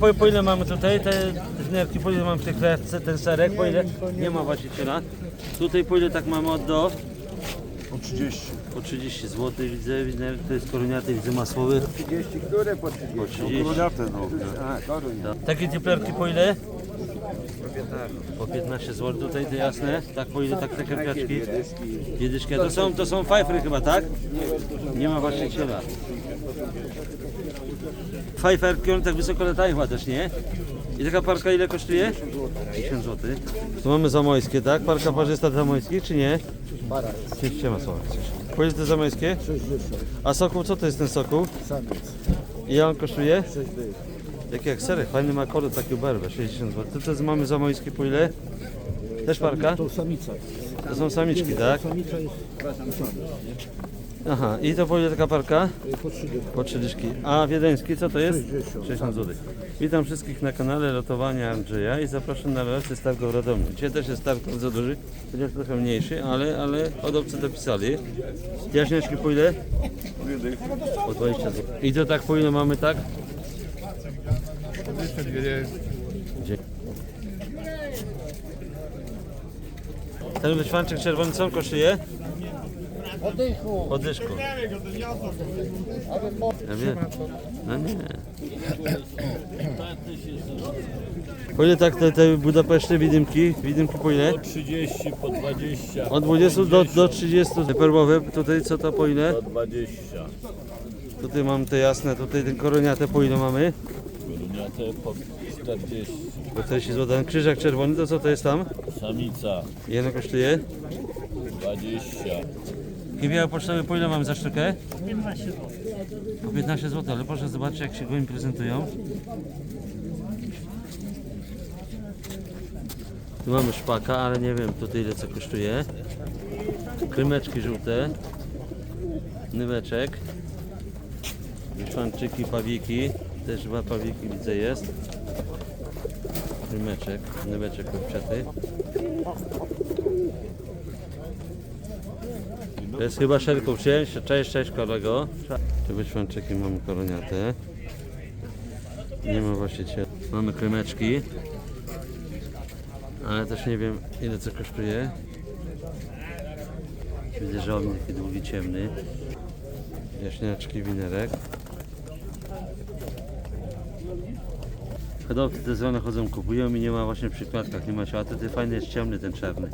Po, po ile mamy tutaj te żnerki, po ile mamy w tej klatce, ten serek, po ile? Nie ma właściciela. Tutaj po ile tak mamy od do? Po 30. Po 30 zł widzę, widzę, to jest koroniaty, widzę masłowy. 30, które po 30? Po 30. Koroniate no. A. Tak. Takie cieplarki po ile? Po 15 zł tutaj, to jasne. Tak po ile tak te karpiaczki? Wiedyszki. To są, to są fajfry chyba, tak? Nie ma właściciela. Fajferki, one tak wysoko latają chyba też, nie? I taka parka ile kosztuje? 50 zł. Tu mamy zamojskie, tak? Parka parzysta zamojskich, czy nie? Para. Cię ma słowa. Po ile te zamojskie? 60. A sokół, co to jest ten sokół? Samiec. I on kosztuje? 6 dych. Taki jak serek, fajny ma kolor, taki barwę, 60 zł. To mamy zamojskie po ile? Też parka? To samica. To są samiczki, tak? Samica jest. Aha, i to po ile taka parka? Po 3 dychy. Po trzy dyszki. A wiedeński, co to jest? 60. 60 zł. Witam wszystkich na kanale Lotowania Andrzeja i zapraszam na relację z targu w Radomiu. Dzisiaj też jest targ bardzo duży, chociaż trochę mniejszy, ale, ale hodowcy dopisali. Jaśniaczki po ile? Po 20 zł. I to tak po ile mamy, tak? Ten wyświanczyk czerwony co kosztuje? Oddychu. Po dyszku. Ja wiem. No nie. Po ile tak te, te Budapeszty widymki? Widymki po ile? 30 po 20, Od 20 do, do 30 te perłowe. Tutaj co to po ile? po 20. Tutaj mam te jasne, tutaj ten koroniate po ile mamy? Gruniate po 40. Po 40 zł. Ten krzyżak czerwony to co to jest tam? Samica Ile kosztuje? 20. Kiwiały pocztowe po ile mamy za sztukę? 15 zł. Po 15 zł, ale proszę zobaczyć jak się gołębi prezentują. Tu mamy szpaka, ale nie wiem tutaj ile co kosztuje. Krymeczki żółte. Nyweczek. Wyszwanczyki, pawiki. Też chyba pawiki widzę jest. Krymeczek, nyweczek kurczaty. To jest chyba szerków cześć, cześć, cześć kolego. Tu wyświanczyki mamy koroniate. Nie ma właściciela. Mamy krymeczki. Ale też nie wiem ile co kosztuje. Widzę, on taki długi, ciemny. Jaśniaczki, winerek. Hodowcy te zwane chodzą, kupują i nie ma właśnie przy nie ma się. A ten fajny jest ciemny, ten czarny.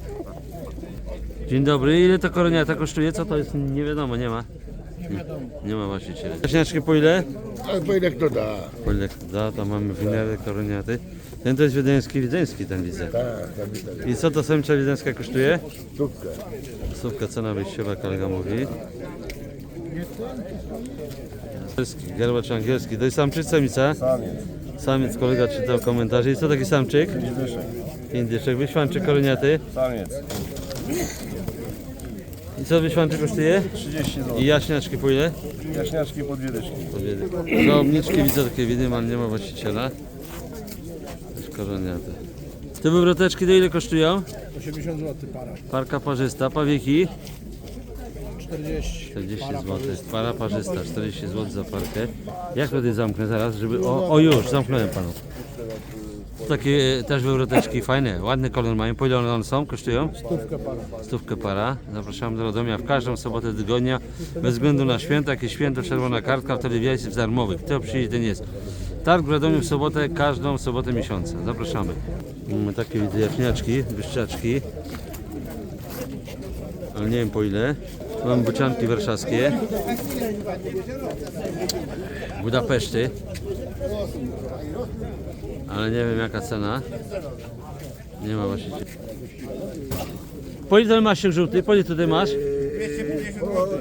Dzień dobry, ile to koroniata kosztuje? Co to jest? Nie wiadomo, nie ma. Nie ma właściciela. Jaśniaczki po ile? Ale po ile kto da? Po ile da, to mamy winery, koroniaty. Ten to jest wiedeński, wiedeński ten widzę. Tak. I co to samica wiedeńska kosztuje? Stówkę. Stówka cena wyjściowa, kolega mówi. Angielski, Gerbacz angielski. To jest samczyk, samica? Samiec. Samiec, kolega czytał komentarze. I co taki samczyk? Indyszek, wyświanczyk, koroniaty. Samiec. I co wyświanczyk kosztuje? 30 zł. I jaśniaczki po ile? Jaśniaczki po dwie dyszki. Żołniczki widzę takie widym, ale nie ma właściciela. Też koroniaty. Te wywroteczki do ile kosztują? 80 zł para. Parka parzysta, pawieki 40. 40 zł. Para parzysta, 40 zł za parkę. Jak tutaj zamknę zaraz, żeby... O, o już, zamknąłem panu. Takie też wywroteczki fajne, ładny kolor mają. Po ile one są? Kosztują? Stówkę para. Stówkę para. Zapraszamy do Radomia w każdą sobotę tygodnia. Bez względu na święta, jakie święto, czerwona kartka w telewizji jest darmowych. Kto przyjdzie, ten jest. Targ w Radomiu w sobotę, każdą sobotę miesiąca. Zapraszamy. Mamy takie jaśniaczki, wyszczaczki. Ale nie wiem po ile. Mamy bocianki warszawskie. Budapeszty. Ale nie wiem jaka cena. Nie ma właśnie. Po ile masz się żółty? Po ile tutaj masz? 250 zł.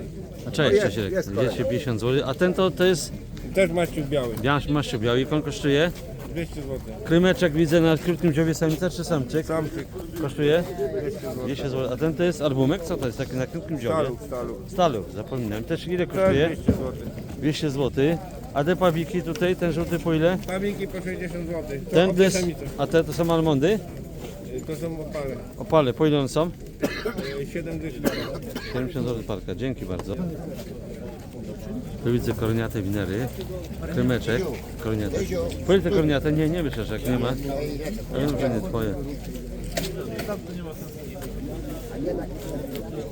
A cześć, cześć, Irek. 250 zł. A ten to, to jest Też maściu biały. białaś maściu biały. Jak on kosztuje? 200 zł. Krymeczek widzę na krótkim dziobie samica czy samczyk? Samczyk. Kosztuje? 200 zł. A ten to jest albumek? Co to jest taki na krótkim dziobie? Stalu, stalu. Stalu, zapominałem. Też ile Też kosztuje? 200 zł. 200 zł. A te pawiki tutaj, ten żółty po ile? Pawiki po 60 zł. To Ten samice. a te to są almondy? Y, To są opale. Opale, po ile one są? Y, 7 dyszek. 70 zł parka, dzięki bardzo. Tu widzę koroniate winery, krymeczek, koroniate. Powiedz te koroniate, nie, nie wyszeszek, nie ma. Ja wiem, że nie twoje.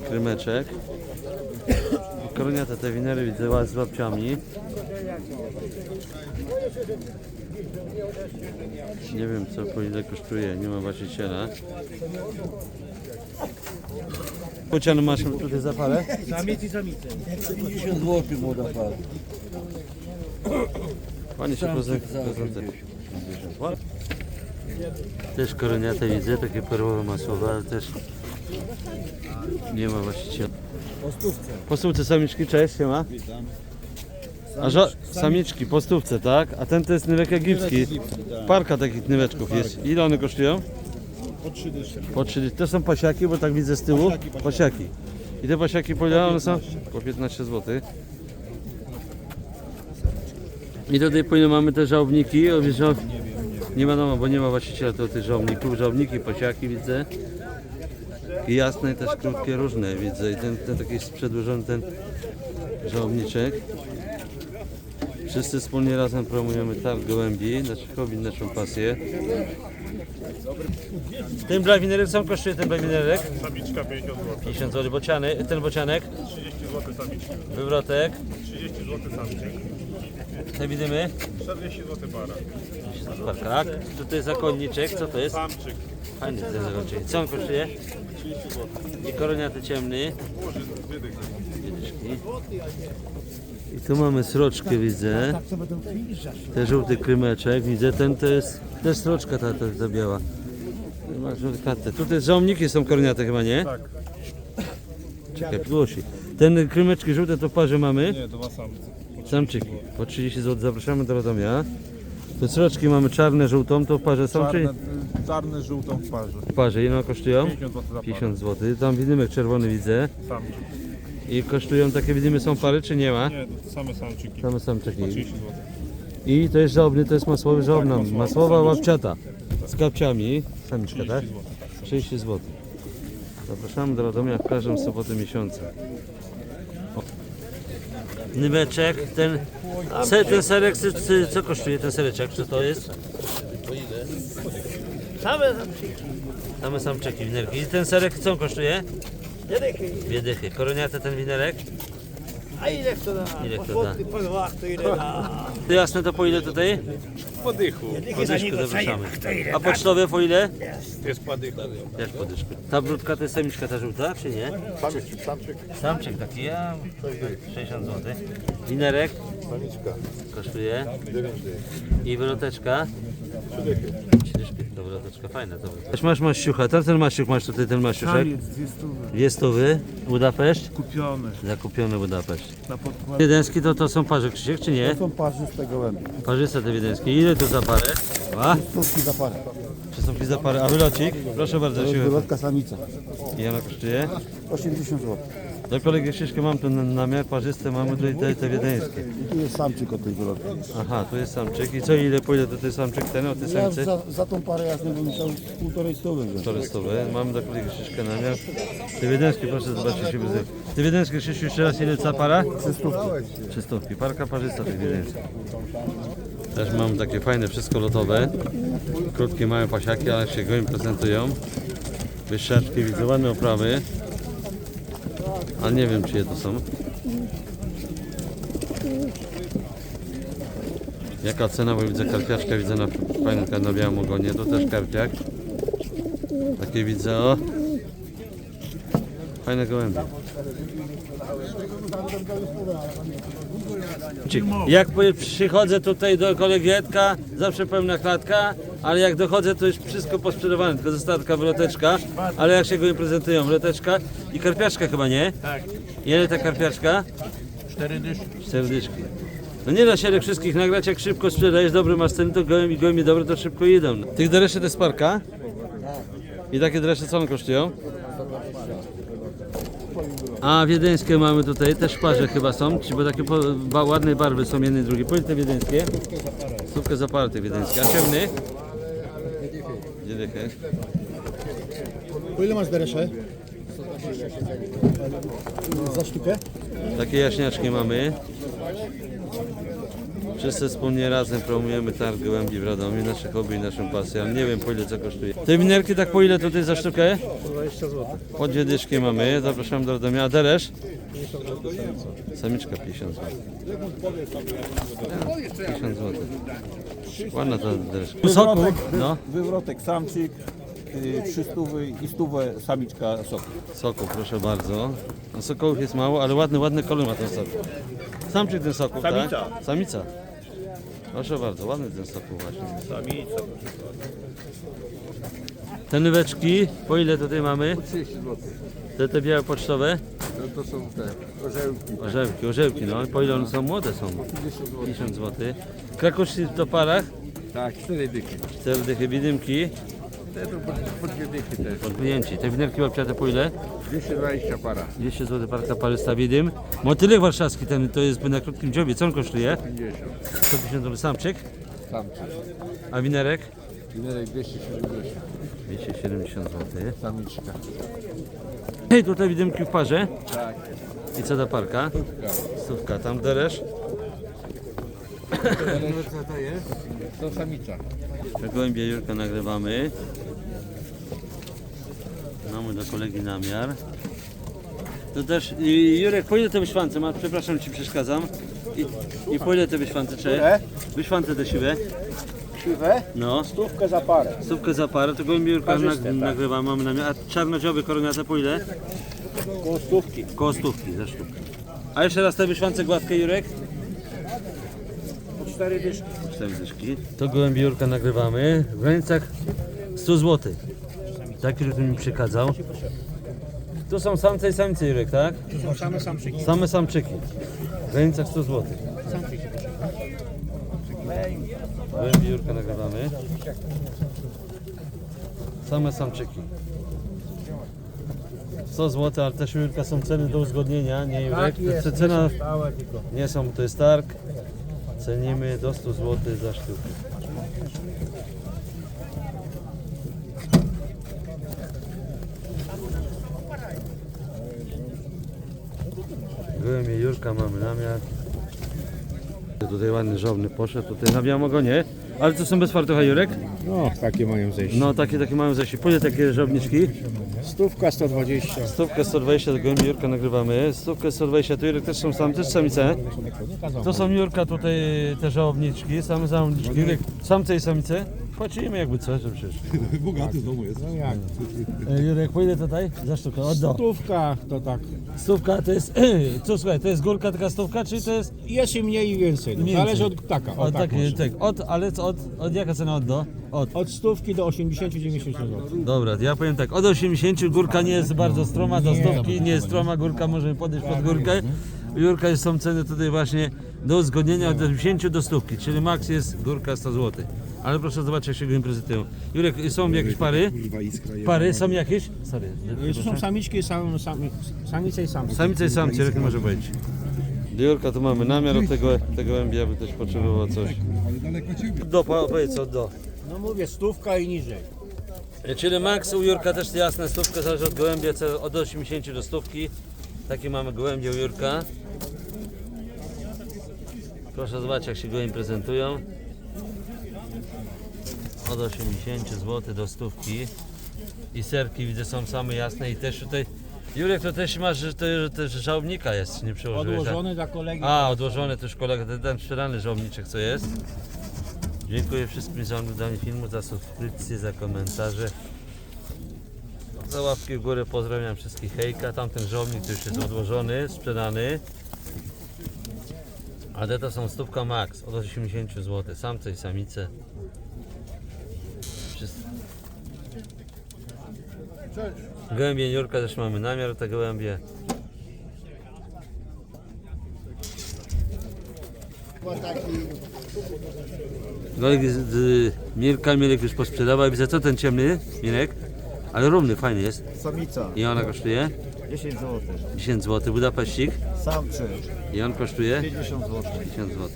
Krymeczek. Koroniate te winery widzę z babciami. Nie wiem co po ile kosztuje, nie ma właściciela. Pocianu masz tutaj za parę? Samiec i samice. 50 zł młoda para. Panie się prezentuje. Też koroniate widzę, takie perłowe masłowe, ale też nie ma właściciela. Po stówce. Po stówce samiczki, cześć, siema. A żo- samiczki po stówce, tak? A ten to jest nywek egipski. Parka takich nyweczków jest. Ile one kosztują? Po trzy dysze. Po 3 To są pasiaki, bo tak widzę z tyłu. Pasiaki. I te pasiaki po ile one są? Po 15 zł. I tutaj po ile mamy te żałobniki? O, żał... Nie wiadomo, bo nie ma właściciela to tych żałobników. Żałobniki, pasiaki widzę. I jasne, też krótkie, różne widzę. I ten, ten taki jest przedłużony ten żałobniczek. Wszyscy wspólnie razem promujemy targ gołębi, nasz hobby, naszą pasję. Ten blawinerek co kosztuje ten blawinerek? Samiczka 50 zł, 50 zł, bociany, ten bocianek, 30 zł samiczka, wywrotek, 30 zł samczyk, te widymy, 40 zł para. tak, tutaj zakonniczek, co to jest? Samczyk Fajny ten zakonniczek, co on kosztuje? 30 zł. I koroniaty ciemny. I tu mamy sroczkę widzę, ten żółty krymeczek, widzę, ten to jest, jest sroczka ta, ta, ta biała. Tutaj żołniki są koroniate chyba, nie? Tak. Czekaj, głosi. Ten krymeczki żółte to w parze mamy? Nie, dwa samce. Samczyki. Po 30 zł zapraszamy do Radomia. Tu sroczki mamy czarne, żółtą, to w parze są czy Czarne, czarne żółtą w parze. w parze? Ile one kosztują? 50 zł za parę. 50 zł. Tam widymek czerwony widzę. Samczyk. I kosztują takie widymy są pary czy nie ma? Nie, to same samczyki. Same samczyki. 30 zł. I to jest żałobny, to jest masłowy żałobna. Tak, masłowy. Masłowa łapciata. Z kapciami. Samiczka, tak? 30 zł. 30 zł. Zapraszamy do Radomia w każdą sobotę miesiąca. O. Nyweczek, ten, se, ten serek, co- co- co kosztuje ten sereczek? Co to jest? Same samczyki. Same samczyki, winerki. I ten serek co on kosztuje? Jedychy. Dwie dychy. Koroniaty ten winerek? A ile kto da? Ile po kto złoty, po dwach to ile da? To jasne, to po ile tutaj? Za Podyszku niego zapraszamy. A pocztowe po ile? Jest podychu. Też podyszku. Ta brudka to jest samiczka ta żółta, czy nie? Samczyk, samczyk. Samczyk taki, ja 60 zł. Winerek Samiczka. kosztuje. 9 I wyloteczka? Trzy dyszki. To wyloteczka fajna to Masz, masz maściucha, tam ten maściuch masz tutaj ten maściuszek. Samiec, dwie stówy. Dwie stówy, Budapeszt, Kupione. zakupiony Budapeszt. Na podkład. Wiedeński to, to są parze Krzysiek, czy nie? są parzyste gołębie. Parzyste te wiedeńskie. Ile to za parę? A? Stówki za parę. Czy są za parę? A wylocik? Proszę bardzo, siłę. Wylotka samica. I ona kosztuje? 80 zł. Do kolegi Krzyśka mam tu na- namiar parzyste, mamy tutaj te, te wiedeńskie. I tu jest samczyk od tej wylotki. Aha, tu jest samczyk. I co ile pójdę do tej samczyk ten, o tej Ja samcy? za, za tą parę jasne bym musiał półtorej stówy wziąć. Torystowe. Mamy do kolegi Krzyśka namiar. Te wiedeńskie, proszę zobaczyć się widzę. Te wiedeńskie Krzysiu, jeszcze raz ile ca para? Trzy stówki. Trzy stówki. Parka parzysta tych wiedeńskich. Też mam takie fajne, wszystko lotowe. Krótkie, małe pasiaki, ale się gołym prezentują. Wyszczaczki, widzę ładne oprawy. Ale nie wiem, czyje to są. Jaka cena, bo widzę karpiaczka, widzę na fajnym na białym ogonie, to też karpiak. Takie widzę, o. Fajne gołębie. Jak przychodzę tutaj do kolegi Edka, zawsze pełna klatka, ale jak dochodzę, to już wszystko posprzedawane, tylko została taka wroteczka, ale jak się go nie prezentują, wroteczka i karpiaczka chyba, nie? Tak. Ile ta karpiaczka? Cztery dyszki. Cztery dyszki. No nie da się jak wszystkich nagrać, jak szybko sprzedajesz, dobry masz ceny, to gołem i gołębie dobre, to szybko idą. Tych dereszy to jest parka? I takie deresze co one kosztują? A wiedeńskie mamy tutaj, też w parze chyba są, bo takie po, ba, ładne barwy są jedne i drugie. Ile te wiedeńskie? Stówkę za parę te wiedeńskie. A ciemny? Dychy. Po ile masz deresze? Za sztukę? Takie jaśniaczki mamy. Wszyscy wspólnie razem promujemy targ gołębi w Radomiu, nasze hobby i naszą pasję, nie wiem po ile co kosztuje. Te winerki tak po ile tutaj za sztukę? 20 zł. Po dwie dyszki mamy, zapraszam do Radomia. A deresz? Samiczka 50 zł. 50 zł. Ładna ta dereszka. Soku, no. Wywrotek samczyk, y, trzy stówy i stówę samiczka soku. Soku, proszę bardzo. No, sokołów jest mało, ale ładny, ładny kolor ma ten sok. Samczyk ten soku, Samica. tak? Samica. Proszę bardzo, ładny ten soku właśnie. Samica. Te nyweczki, po ile tutaj mamy? 30 zł. Te, te białe pocztowe? No to są te orzełki. Orzełki, orzełki, no. Po ile one są? Młode są. 50 zł. 50 zł. Krakuszki w parach, Tak, 4 dychy. 4 dychy widymki, Te to dwie dychy też. podwinięci. Te winerki babciate po ile? 220 para. 200 zł parka parysta widym. Motylek warszawski ten to jest na krótkim dziobie. Co on kosztuje? 50. 150 zł samczyk. Samczyk. A winerek? Winerek 270. 270 zł. Samiczka. Hej, tutaj widymki w parze. Tak. I co ta parka? Stówka. Tam deresz. Co to jest? To samica. Gołębie Jurka nagrywamy. Mamy do kolegi namiar. To też, i Jurek, po ile te wyśwance masz? Przepraszam, ci przeszkadzam. I, i po ile te wyśwance? Czy? Wyśwance te siwe? Siwe? No. Stówkę za parę. Stówkę za parę, to gołębie Jurka nag, nagrywamy, mamy namiar. A czarnodzioby koroniate po ile? Koło stówki. Koło stówki za sztukę. A jeszcze raz te wyśwance gładkie, Jurek? Po cztery dyszki. Cztery dyszki. To gołębie Jurka nagrywamy w granicach 100 zł. Taki, który mi przekazał. Tu są samce i samice Jurek, tak? To są same samczyki. Same samczyki. W granicach 100 zł. Jurka nagrywamy. Same samczyki. 100 zł, ale też Jurka są ceny do uzgodnienia, nie Jurek? To cena nie są, to jest targ. Cenimy do 100 zł za sztukę. Gołębie Jurka mamy namiar. Tutaj ładny żołny poszedł, tutaj na białogonie. Ale to są bez fartucha Jurek? No, takie mają zejście. No takie, takie mają zejście. Ile takie żołniczki? Stówka 120. Stówkę 120 do gołębi Jurka nagrywamy. Stówkę 120, tu Jurek też są same, też samice. To są Jurka tutaj te żałobniczki, same żałobniczki. Jurek, samce i samice. Płacimy jakby co, że przecież. Bogaty w domu jest. No jak? E, Jurek, ile tutaj? Za sztukę, od do. Stówka to tak. Stówka to jest, co słuchaj, to jest górka taka stówka, czy to jest Jest i mniej i więcej. No, Mniej Zależy więcej. od ptaka. O, od, tak tak, może. tak, od, ale co, od, od jaka cena od do? Od. Od stówki do 80-90 zł. Dobra, ja powiem tak, od 80 górka nie jest bardzo stroma, do stówki nie jest stroma, górka możemy podejść pod górkę. Jurka są ceny tutaj właśnie do uzgodnienia od 80 do stówki, czyli maks jest górka 100 zł. Ale proszę zobaczyć jak się go prezentują. Jurek, są jakieś pary? Pary są jakieś? Sorry. To są samiczki, sam, sami, samice i samce. Samice i samce, Jurek nie może być. Do Jurka tu mamy namiar od tego, tego łębia, by też potrzebował coś. Do, po- powiedz od do. No mówię, stówka i niżej. Czyli max u Jurka też jasne, stówka zależy od gołębia, co od 80 do stówki. Takie mamy gołębie u Jurka. Proszę zobaczyć jak się gołębie prezentują. Od 80 zł do stówki. I serki widzę są same jasne i też tutaj... Jurek to też masz, że to że też żałobnika jest, nie przełożyłeś. tak? Odłożone dla kolegi. A, odłożony też kolega, ten, ten sprzedany żołniczek co jest. Dziękuję wszystkim za oglądanie filmu, za subskrypcję, za komentarze. Za łapki w górę pozdrawiam wszystkich hejka. Tamten żołnik to już jest odłożony, sprzedany. A te to są stówka max od 80 zł. Samce i samice. Wszyscy. Gołębie Niurka też mamy namiar te gołębie. Golik z, z Mirka, Mirek już posprzedawał. Widzę, co ten ciemny, Mirek? Ale równy, fajny jest. Samica. I ona kosztuje 10 zł. 10 zł. Budapeścik. Samczy. I on kosztuje 50 zł. 50 zł.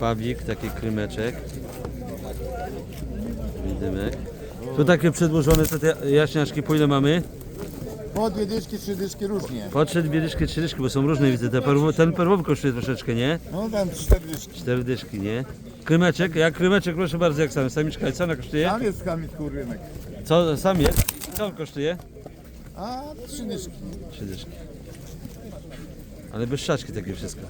Pawik, taki krymeczek. Widymek. Tu takie przedłożone te te jaśniaczki, po ile mamy? Po dwie dyszki, trzy dyszki różnie. Podszedł dwie dyszki, trzy dyszki, bo są różne widzę. Te ten perłowy kosztuje troszeczkę, nie? No tam cztery dyszki. Cztery dyszki, nie? Krymeczek, jak krymeczek, proszę bardzo, jak sam. Samiczka, i co ona kosztuje? Tam jest rynek. Co, sam jest? Co on kosztuje? A trzy dyszki. Trzy dyszki. Ale bez szaczki takie wszystko.